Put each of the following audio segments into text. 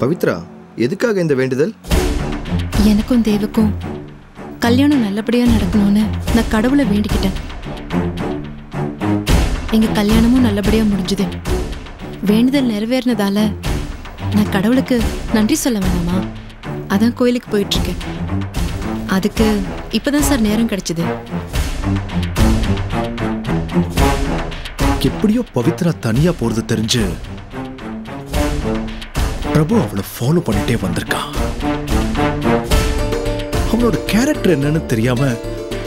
பவித்ரா எதுக்காக இந்த வேண்டுதல்? எனக்கும் தேவுக்கும் கல்யாணம் நல்லபடியா நடக்கணும்னு நான் கடவுளை வேண்டிக்கிட்டேன். எங்க கல்யாணமும் நல்லபடியா முடிஞ்சுது. வேண்டுதல் நிறைவேறினதால நான் கடவுளுக்கு நன்றி சொல்ல வேணாமா? அதான் கோயிலுக்கு போயிட்டு இருக்கேன் அதுக்கு இப்பதான் சார் நேரம் கிடைச்சது. எப்படியோ பவித்ரா தனியா போறது தெரிஞ்சு பிரபு அவளை ஃபாலோ பண்ணிட்டே வந்திருக்கான். அவனோட கேரக்டர் என்னன்னு தெரியாம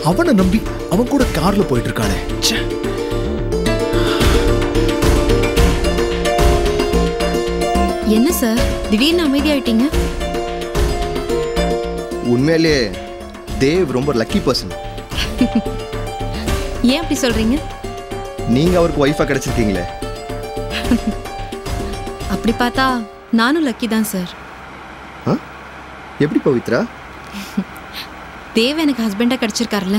அவனை நம்பி அவன் கூட கார்ல போயிட்டு இருக்காளே ச்சே. என்ன சார் திடீர்னு அமைதியாயிட்டீங்க உண்மையிலேயே தேவ் ரொம்ப லக்கி பர்சன் ஏன் அப்படி சொல்றீங்க? நீங்க அவருக்கு ஒய்ஃபா கிடைச்சிருக்கீங்களே. அப்படி பார்த்தா நானும் லக்கி தான் சார்? எப்படி பவித்ரா? தேவ் எனக்கு ஹஸ்பண்டா கிடைச்சிருக்காருல்ல.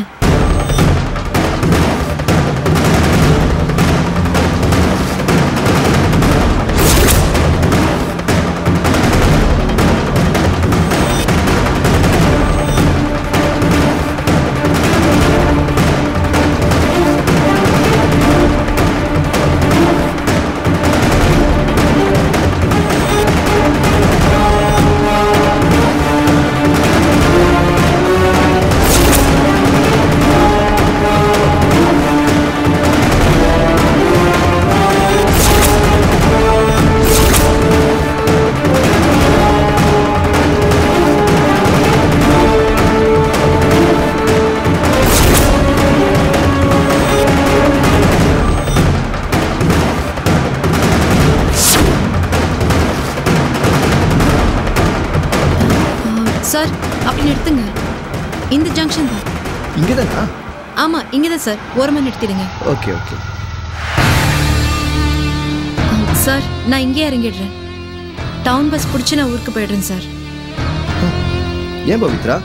நிறுத்துங்க இந்த ஜங்ஷன் தான். இங்கதானா? ஆமா இங்கதான் சார். ஓரமா நிறுத்திடுங்க ஓகே ஓகே. சார் நான் இங்கே இறங்கிடுறேன். டவுன் பஸ் பிடிச்சி நான் ஊருக்கு போயிடுறேன் சார். ஏன் பவித்ரா?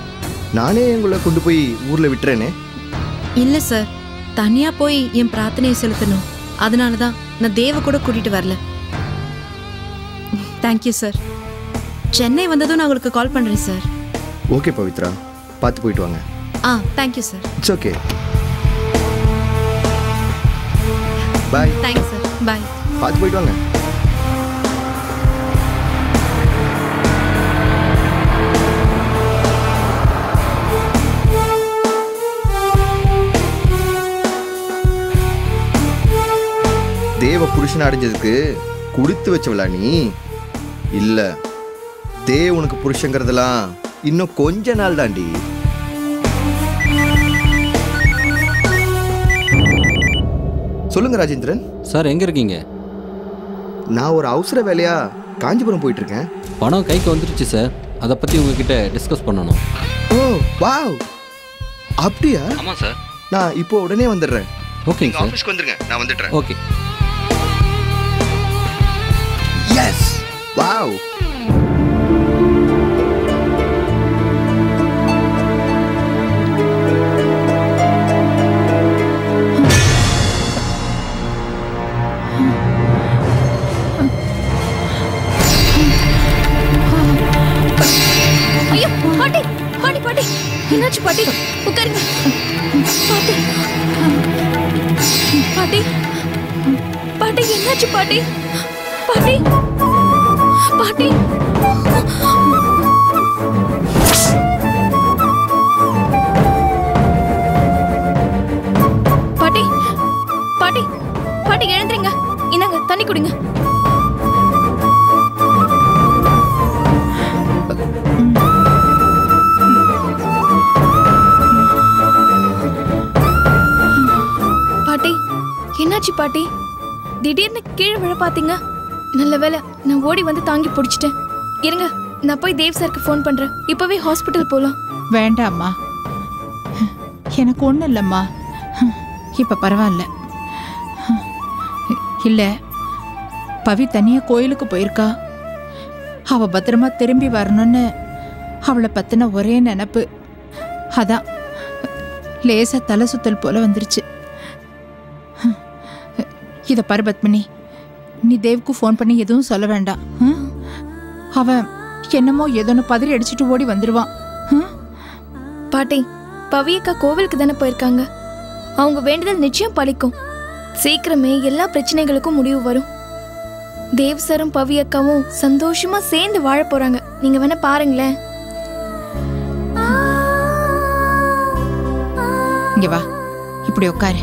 நானே உங்களை கொண்டு போய் ஊர்ல விட்டுறேனே. இல்ல சார். தனியா போய் என் பிரார்த்தனையை செலுத்தணும். அதனால தான் நான் தேவ கூட கூட்டிட்டு வரல. தேங்க்யூ சார் சென்னை வந்ததும் நான் உங்களுக்கு கால் பண்றேன் சார். ஓகே பவித்ரா பார்த்து போயிட்டு வாங்க. ஆ thank you sir it's okay bye thanks sir bye பார்த்து போயிட்டு வாங்க. தேவ புருஷன் அடைஞ்சதுக்கு குடுத்து வச்சவளா நீ? இல்ல தேவ் உனக்கு புருஷங்கிறதெல்லாம் இன்னும் கொஞ்ச நாள் தாண்டி. சொல்லுங்க ராஜேந்திரன். சார் எங்கே இருக்கீங்க? நான் ஒரு அவசர வேலையா காஞ்சிபுரம் போயிட்டு இருக்கேன் பணம் கைக்கு வந்துருச்சு சார். அதை பற்றி உங்ககிட்ட டிஸ்கஸ் பண்ணணும். Oh wow. அப்படியா? ஆமாம் சார். நான் இப்போ உடனே வந்துடுறேன். ஓகேங்க நீங்க சார். ஆஃபீஸ்க்கு வந்துருங்க. நான் வந்துடுறேன். ஓகே. Yes wow. என்னாச்சு பாட்டி? பாட்டி? பாட்டி? பாட்டி பாட்டி பாட்டி எழுந்துருங்க. இந்தாங்க தண்ணி குடிங்க. பாட்டி என்னாச்சு பாட்டி? திடீர்னு கீழே விழ பாத்தீங்க. நல்ல வேளை நான் ஓடி வந்து தாங்கி பிடிச்சிட்டேன். இருங்க நான் போய் தேவ் சாருக்கு ஃபோன் பண்றேன். இப்பவே ஹாஸ்பிட்டல் போலாம். வேண்டாம்மா எனக்கு ஒன்றும் இல்லைம்மா. இப்போ பரவாயில்ல. இல்லை பவி தனியாக கோயிலுக்கு போயிருக்கா. அவ பத்திரமா திரும்பி வரணும்னு அவளை பற்றின ஒரே நினப்பு. அதான் லேசா தலை சுத்தல் போல வந்துருச்சு. இதை பாரு பத்மினி. நீ தேவ்க்கு ஃபோன் பண்ணி எதுவும் சொல்ல வேண்டாம்? அவன் என்னமோ ஏதோன்னு பதறி அடிச்சிட்டு ஓடி வந்துடுவான்? பாட்டி பவியக்கா கோவிலுக்கு தானே போயிருக்காங்க? அவங்க வேண்டுதல் நிச்சயம் பலிக்கும். சீக்கிரமே எல்லா பிரச்சனைகளுக்கும் முடிவு வரும். தேவ் சரும் பவி அக்காவும் சந்தோஷமா சேர்ந்து வாழ போறாங்க. நீங்க வேணா பாருங்களேன். இங்க வா. இப்படி உட்காரு.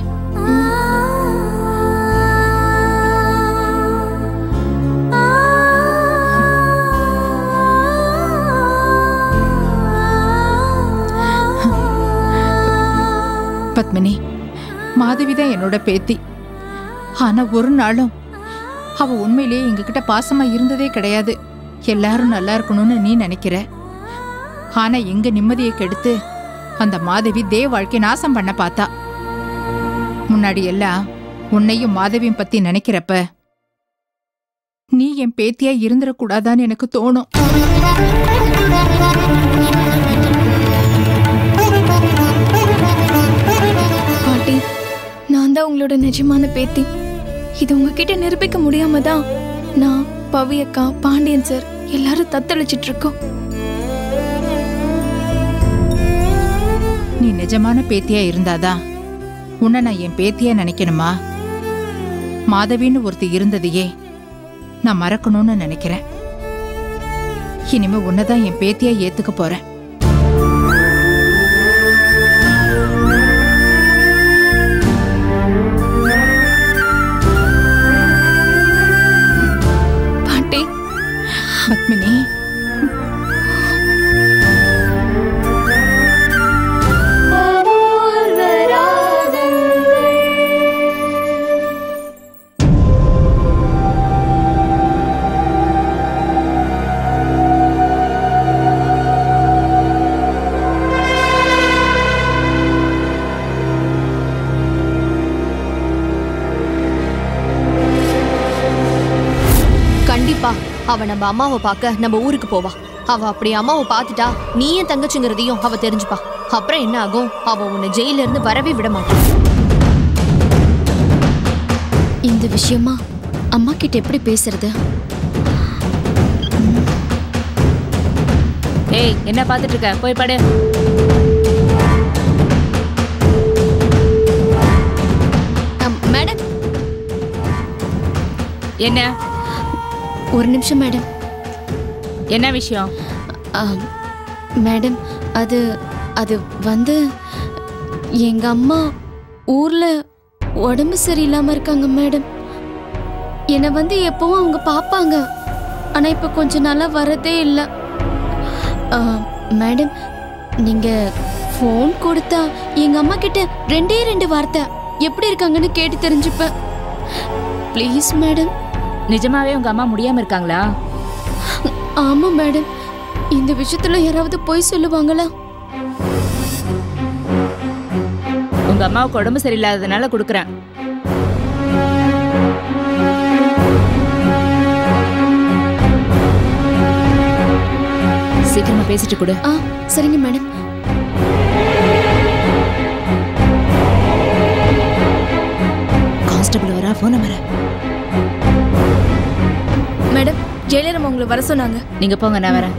பத்மினி. மாதவி தான் என்னோட பேத்தி. ஆனா ஒரு நாளும் அவ உண்மையிலேயே எங்ககிட்ட பாசமா இருந்ததே கிடையாது. எல்லாரும் நல்லா இருக்கணும்னு நீ நினைக்கிற. ஆனா எங்க நிம்மதியை கெடுத்து அந்த மாதவி தே வாழ்க்கை நாசம் பண்ண பார்த்தா. முன்னாடி எல்லாம் உன்னையும் மாதவியும் பத்தி நினைக்கிறப்ப நீ என் பேத்தியா இருந்துடக்கூடாதான்னு எனக்கு தோணும். தான் உங்களோட நிஜமான பேத்தி. இது உங்ககிட்ட நிரூபிக்க முடியாம தான் நான் பவியக்கா பாண்டியன் சார் எல்லாரும் தத்தளிச்சிட்டு இருக்கோம் நீ நிஜமான பேத்தியா இருந்தாதான் உன்னை நான் என் பேத்தியா நினைக்கணுமா? மாதவின்னு ஒருத்தி இருந்ததையே நான் மறக்கணும்னு நினைக்கிறேன். இனிமே உன்னதான் என் பேத்தியா ஏத்துக்க போறேன். பத்மினி கண்டிப்பா அவ நம்ம அம்மாவை பார்க்க நம்ம ஊருக்கு போவா. அவ அப்படி அம்மாவை பார்த்துட்டா நீ என் தங்கச்சிங்கிறதையும் அவ தெரிஞ்சுப்பா. அப்புறம் என்ன ஆகும்? அவ உன்னை ஜெயில இருந்து வரவே விட மாட்டா. இந்த விஷயமா அம்மா கிட்ட எப்படி பேசுறது? ஏய் என்ன பார்த்துட்டு இருக்க? போய் படு. மேடம்? என்ன? ஒரு நிமிஷம் மேடம். என்ன விஷயம்? மேடம் அது அது வந்து எங்க அம்மா ஊர்ல உடம்பு சரியில்லாம இருக்காங்க மேடம். என்னை வந்து எப்பவும் அவங்க பார்ப்பாங்க ஆனா இப்ப கொஞ்ச நாளா வரதே இல்லை. மேடம் நீங்க ஃபோன் கொடுத்தா எங்க அம்மா கிட்ட ரெண்டே ரெண்டு வார்த்தை. எப்படி இருக்காங்கன்னு கேட்டு தெரிஞ்சுப்பேன். Please madam. நிஜமாவே உங்க அம்மா முடியாம இருக்காங்களா? ஆமா மேடம். இந்த விஷயத்துல யாராவது போய் சொல்லுவாங்களா? உங்க அம்மாவுக்கு உடம்பு சரியில்லாததுனால கொடுக்குறேன். சீக்கிரமா பேசிட்டு கொடு. ஆ சரிங்க மேடம். கான்ஸ்டபிள் வரா போன வர மேடம் ஜெயலலிதா உங்களை வர சொன்னாங்க. நீங்க போங்க நான் வரேன்.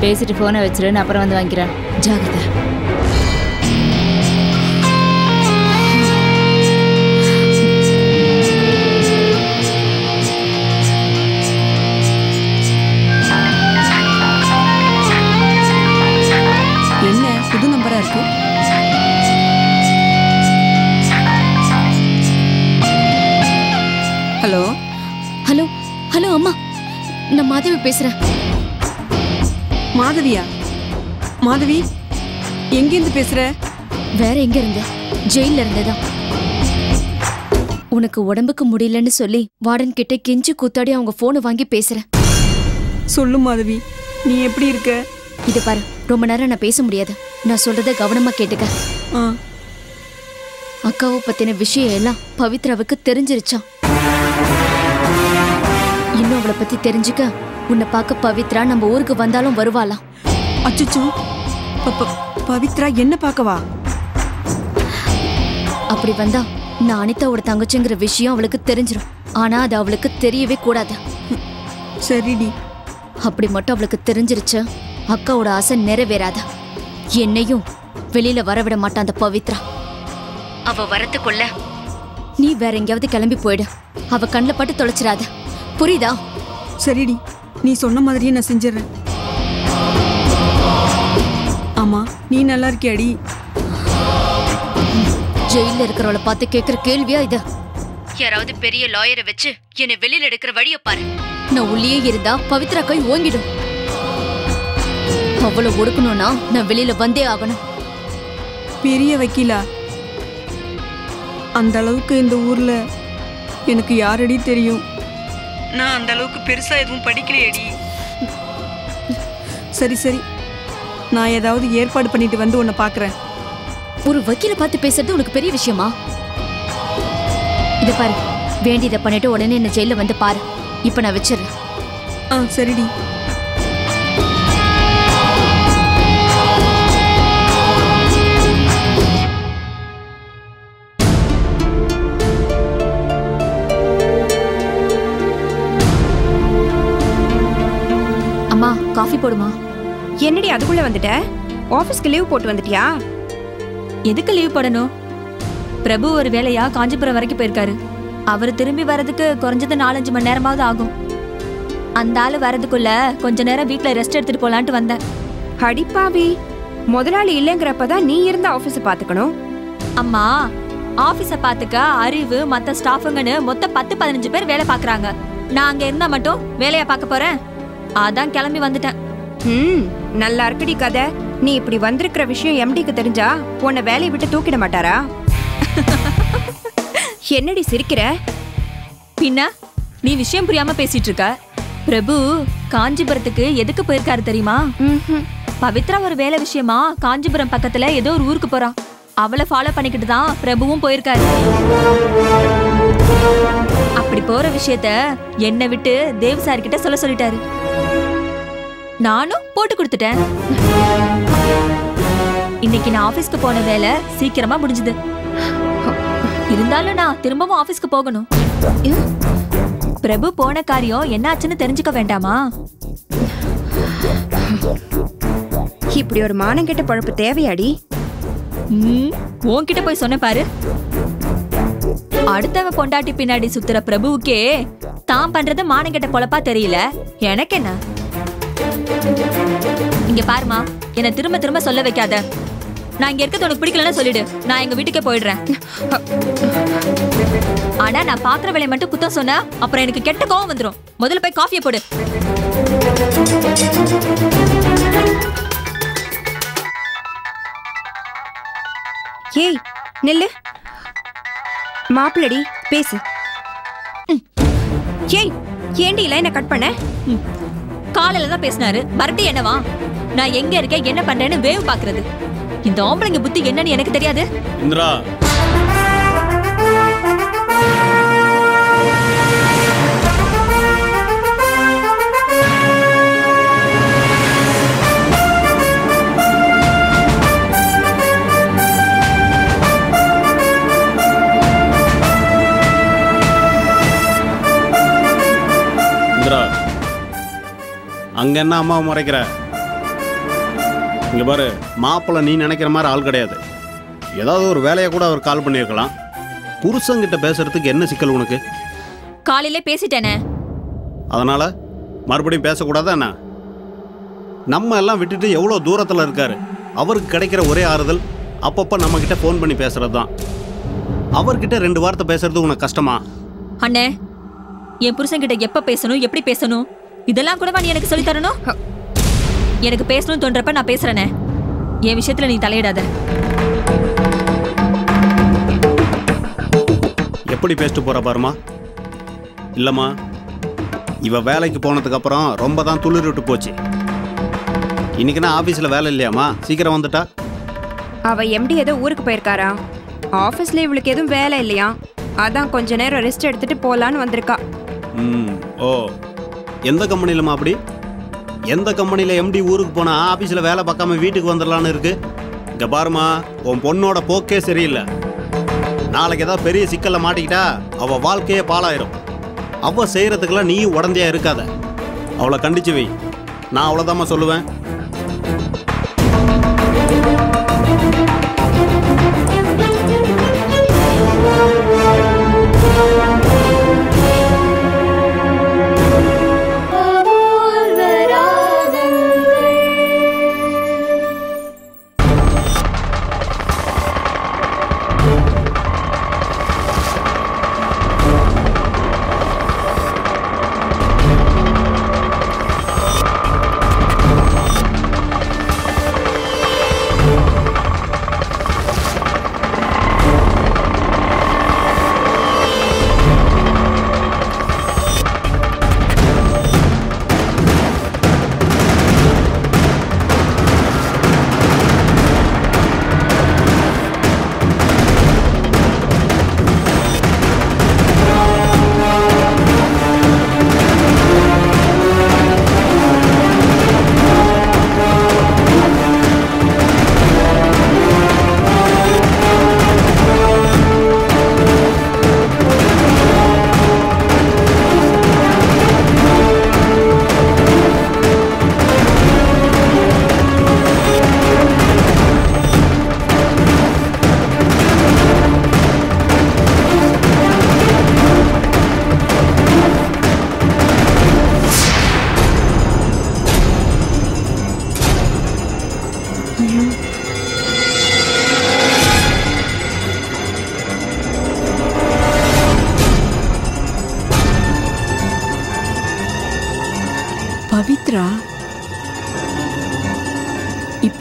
பேசிட்டு போனை வச்சிரு நான் அப்புறம் வந்து வாங்கிக்கிறேன். ஜாகிரதை ஹலோ அம்மா. நான் மாதவி பேசுறேன். மாதவியா? மாதவி எங்கேருந்து பேசுற? வேற எங்க இருந்த? ஜெயில இருந்ததான் உனக்கு உடம்புக்கு முடியலன்னு சொல்லி வார்டன் கிட்ட கெஞ்சி கூத்தாடி அவங்க போனை வாங்கி பேசுறேன். சொல்லு மாதவி. நீ எப்படி இருக்க? இது பாரு ரொம்ப நேரம் நான் பேச முடியாது. நான் சொல்றத கவனமா கேட்டுக்க. அக்காவை பத்தின விஷயம் எல்லாம் பவித்ராவுக்கு தெரிஞ்சிருச்சாம். இன்னும் அவளை பத்தி தெரிஞ்சுக்க உன்னை பார்க்க பவித்ரா நம்ம ஊருக்கு வந்தாலும் வருவாளாம் அச்சச்சோ. பவித்ரா என்ன பார்க்கவா அப்படி வந்தா நான் அனிதாவோட தங்கச்சிங்கிற விஷயம் அவளுக்கு தெரிஞ்சிரும். ஆனா அது அவளுக்கு தெரியவே கூடாது. சரிடி. அப்படி மட்டும் அவளுக்கு தெரிஞ்சிருச்சு அக்காவோட ஆசை நிறைவேறாத. என்னையும் வெளியில வரவிட மாட்டான் அந்த பவித்ரா. அவ வரத்துக்குள்ள நீ வேற எங்கேயாவது கிளம்பி போயிடு. அவ கண்ணில் பட்டு தொலைச்சிடாத. புரியுதா? சரிடி. நீ சொன்ன மாதிரியே நான் செஞ்சிடறேன் ஆமா நீ நல்லா இருக்கியாடி? ஜெயில இருக்கிறவளை பார்த்து கேட்கிற கேள்வியா இது? யாராவது பெரிய லாயரை வச்சு என்னை வெளியில எடுக்கிற வழிய பாரு. நான் உள்ளே இருந்தா பவித்ரா கை ஓங்கிடும். அவளை ஒடுக்கணும்னா நான் வெளியில வந்தே ஆகணும். பெரிய வக்கீலா? அந்த அளவுக்கு இந்த ஊர்ல எனக்கு யாரடி தெரியும்? நான் அந்த அளவுக்கு பெருசா எதுவும் படிக்கலையேடி. சரி சரி. நான் ஏதாவது ஏற்பாடு பண்ணிட்டு வந்து உன்னை பார்க்கறேன் ஒரு வக்கீல பார்த்து பேசுறது உனக்கு பெரிய விஷயமா? இத பாரு வேண்டியதை பண்ணிட்டு உடனே என்ன ஜெயில வந்து பாரு. இப்ப நான் வச்சிடுறேன். ஆ சரிடி. காஃபி போடுமா? என்னடி அதுக்குள்ள வந்துட்ட? ஆபீஸ்க்கு லீவ் போட்டு வந்துட்டியா? எதுக்கு லீவ் போடணும்? பிரபு ஒரு வேலையா காஞ்சிபுரம் வரைக்கும் போயிருக்காரு. அவர் திரும்பி வர்றதுக்கு குறைஞ்சது நாலஞ்சு மணி நேரமாவது ஆகும். அந்த ஆளு வர்றதுக்குள்ள கொஞ்ச நேரம் வீட்ல ரெஸ்ட் எடுத்துட்டு போலான்ட்டு வந்தேன். அடிப்பாவி முதலாளி இல்லைங்கிறப்பதான் நீ இருந்த ஆபீஸ் பாத்துக்கணும் அம்மா ஆபீஸ பாத்துக்க அறிவு மத்த ஸ்டாஃபுங்கன்னு மொத்தம் பத்து பதினஞ்சு பேர் வேலை பாக்குறாங்க நான் அங்க இருந்தா மட்டும் வேலையா பார்க்க போறேன். அதான் கிளம்பி வந்துட்டேன். ம் நல்லா இருக்குடி கதை. நீ இப்படி வந்திருக்கிற விஷயம் எம்டிக்கு தெரிஞ்சா உன்னை வேலையை விட்டு தூக்கிட மாட்டாரா? என்னடி சிரிக்கிற? பின்ன நீ விஷயம் புரியாம பேசிட்டு இருக்க பிரபு காஞ்சிபுரத்துக்கு எதுக்கு போயிருக்காரு தெரியுமா? பவித்ரா ஒரு வேலை விஷயமா காஞ்சிபுரம் பக்கத்துல ஏதோ ஒரு ஊருக்கு போறான் அவளை ஃபாலோ பண்ணிக்கிட்டு தான் பிரபுவும் போயிருக்காரு. அப்படி போற விஷயத்த என்னை விட்டு தேவ் சார் கிட்ட சொல்ல சொல்லிட்டாரு. நானும் போட்டு கொடுத்துட்டேன். இன்னைக்கு நான் ஆபீஸ்க்கு போன வேலை சீக்கிரமா முடிஞ்சது. இருந்தாலும் நான் திரும்பவும் ஆபீஸ்க்கு போகணும். பிரபு போன காரியம் என்னாச்சுன்னு தெரிஞ்சுக்க வேண்டாமா? இப்படி ஒரு மானங்கெட்ட பழப்பு தேவையாடி? ம், உன்கிட்ட போய் சொன்ன பாரு. அடுத்தவ பொண்டாட்டி பின்னாடி சுத்துற பிரபுவுக்கே தான் பண்றது மானங்கெட்ட பொழப்பா தெரியல. எனக்கு என்ன? இங்க பாருமா என்ன திரும்ப திரும்ப சொல்ல வைக்காத. நான் இங்க இருக்கிறது உனக்கு பிடிக்கலன்னு சொல்லிடு. நான் எங்க வீட்டுக்கே போயிடுறேன். ஆனா நான் பாக்குற வேலையை மட்டும் குத்தம் சொன்ன அப்புறம் எனக்கு கெட்ட கோவம் வந்துடும் முதல்ல போய் காஃபியை போடு. ஏய் நெல்லு. மாப்பிள்ளடி பேசு. ஏய் ஏண்டி லைனை கட் பண்ண? காலையில தான் பேசினாரு. மறுபடியும் என்னவா? நான் எங்க இருக்கேன் என்ன பண்றேன்னு வேவ் பாக்குறது இந்த ஆம்பளைங்க புத்தி என்னன்னு எனக்கு தெரியாது. இந்திரா அங்க என்ன அம்மாவை முறைக்கிற? இங்க பாரு மாப்பிள்ளை நீ நினைக்கிற மாதிரி ஆள் கிடையாது. ஏதாவது ஒரு வேலையை கூட அவர் கால் பண்ணியிருக்கலாம். புருஷங்கிட்ட பேசுறதுக்கு என்ன சிக்கல் உனக்கு? காலையில பேசிட்டேனே. அதனால மறுபடியும் பேசக்கூடாதா என்ன? நம்ம எல்லாம் விட்டுட்டு எவ்வளோ தூரத்தில் இருக்காரு? அவருக்கு கிடைக்கிற ஒரே ஆறுதல் அப்பப்போ நம்ம கிட்ட ஃபோன் பண்ணி பேசுறது தான் அவர்கிட்ட ரெண்டு வார்த்தை பேசுறது உனக்கு கஷ்டமா? அண்ணே என் புருஷன்கிட்ட எப்ப பேசணும் எப்படி பேசணும்? இதெல்லாம் கூடவா நீ எனக்கு சொல்லி தரணும் எனக்கு பேசணும்னு தோன்றப்ப நான் பேசுறேனே. என் விஷயத்துல நீ தலையிடாத. எப்படி பேசிட்டு போற பாருமா? இல்லைம்மா இவ வேலைக்கு போனதுக்கு அப்புறம் ரொம்ப தான் துளிர் விட்டு போச்சு. இன்னைக்குன்னா ஆஃபீஸில் வேலை இல்லையாம்மா? சீக்கிரம் வந்துட்டா? அவ எம்டி ஏதோ ஊருக்கு போயிருக்காரா? ஆபீஸ்ல இவளுக்கு எதுவும் வேலை இல்லையா? அதான் கொஞ்ச நேரம் ரெஸ்ட் எடுத்துட்டு போலான்னு வந்திருக்கா. ம் ஓ. எந்த கம்பெனியிலமா அப்படி? எந்த கம்பெனியில் எம்டி ஊருக்கு போனால் ஆஃபீஸில் வேலை பார்க்காம வீட்டுக்கு வந்துடலான்னு இருக்கு? இங்கே பாருமா உன் பொண்ணோட போக்கே சரியில்லை. நாளைக்கு ஏதாவது பெரிய சிக்கலில் மாட்டிக்கிட்டா அவள் வாழ்க்கையே பாலாயிரும் அவள் செய்கிறதுக்கெல்லாம் நீயும் உடந்தையாக இருக்காத. அவளை கண்டிச்சு வை. நான் அவ்வளோதாம்மா சொல்லுவேன்.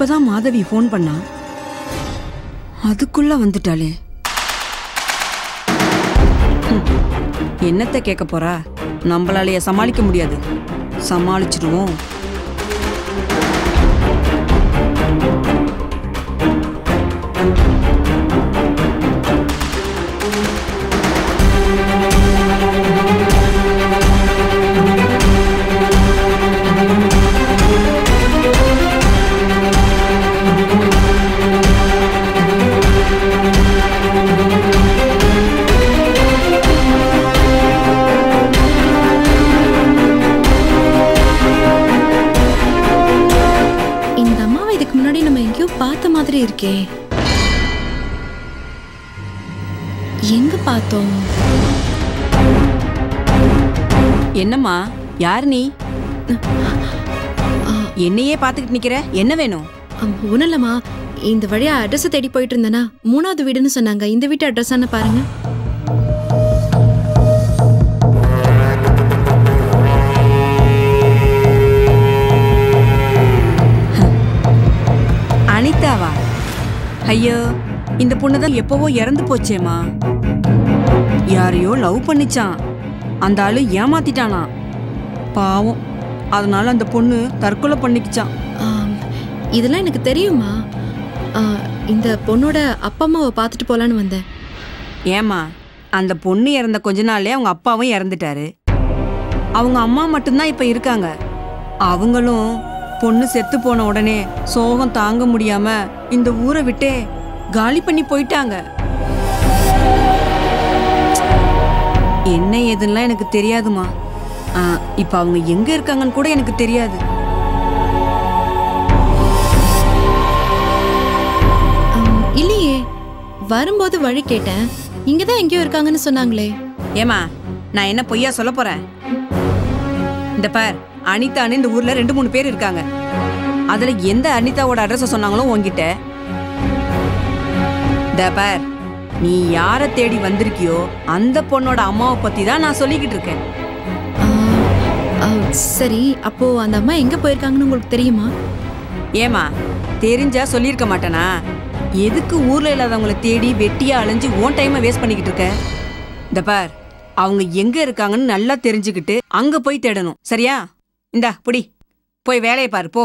இப்பதான் மாதவி ஃபோன் பண்ணா. அதுக்குள்ள வந்துட்டாளே. ஹம், என்னத்த கேட்க போறா? நம்மளாலேயே சமாளிக்க முடியாது. சமாளிச்சிடுவோம் இருக்கே எங்க பார்த்தோம்? என்னம்மா யார் நீ? என்னையே பார்த்துக்கிட்டு நிக்கிற? என்ன வேணும்? ஒன்றும் இல்லைம்மா. இந்த வழியா அட்ரஸ் தேடி போயிட்டு இருந்தேனா மூணாவது வீடுன்னு சொன்னாங்க. இந்த வீட்டு அட்ரஸான பாருங்க. ஐயோ இந்த பொண்ணு தான் எப்பவோ இறந்து போச்சேம்மா. யாரையோ லவ் பண்ணிச்சான். அந்த ஆளு ஏமாத்திட்டானா. பாவம். அதனால அந்த பொண்ணு தற்கொலை பண்ணிக்கிச்சான். இதெல்லாம் எனக்கு தெரியுமா இந்த பொண்ணோட அப்பா அம்மாவை பார்த்துட்டு போலான்னு வந்தேன். ஏம்மா அந்த பொண்ணு இறந்த கொஞ்ச நாள்லயே அவங்க அப்பாவும் இறந்துட்டாரு. அவங்க அம்மா மட்டும்தான் இப்ப இருக்காங்க. அவங்களும் பொண்ணு செத்து போன உடனே சோகம் தாங்க முடியாம இந்த ஊரை விட்டே காலி பண்ணி போயிட்டாங்க. என்ன ஏதுன்னுலாம் எனக்கு தெரியாதுமா இப்ப அவங்க எங்க இருக்காங்கன்னு கூட எனக்கு தெரியாது. இல்லையே. வரும்போது வழி கேட்டேன். இங்க தான் எங்கேயோ இருக்காங்கன்னு சொன்னாங்களே. ஏமா நான் என்ன பொய்யா சொல்ல போறேன்? இந்த பார் அனிதான்னு இந்த ஊர்ல ரெண்டு மூணு பேர் இருக்காங்க. அதுல எந்த அனிதாவோட அட்ரஸ் சொன்னாங்களோ இந்த பார் நீ யார தேடி வந்திருக்கியோ அந்த பொண்ணோட அம்மாவை பத்தி தான் நான் சொல்லிக்கிட்டு இருக்கேன். சரி அப்போ அந்த அம்மா எங்க போயிருக்காங்கன்னு உங்களுக்கு தெரியுமா? ஏமா தெரிஞ்சா சொல்லியிருக்க மாட்டேனா? எதுக்கு ஊர்ல இல்லாதவங்கள தேடி வெட்டியா அலைஞ்சு உன் டைமை வேஸ்ட் பண்ணிக்கிட்டு இருக்க? இந்த பார் அவங்க எங்க இருக்காங்கன்னு நல்லா தெரிஞ்சுக்கிட்டு அங்க போய் தேடணும் சரியா? இந்தா புடி. போய் வேலையை பாரு போ.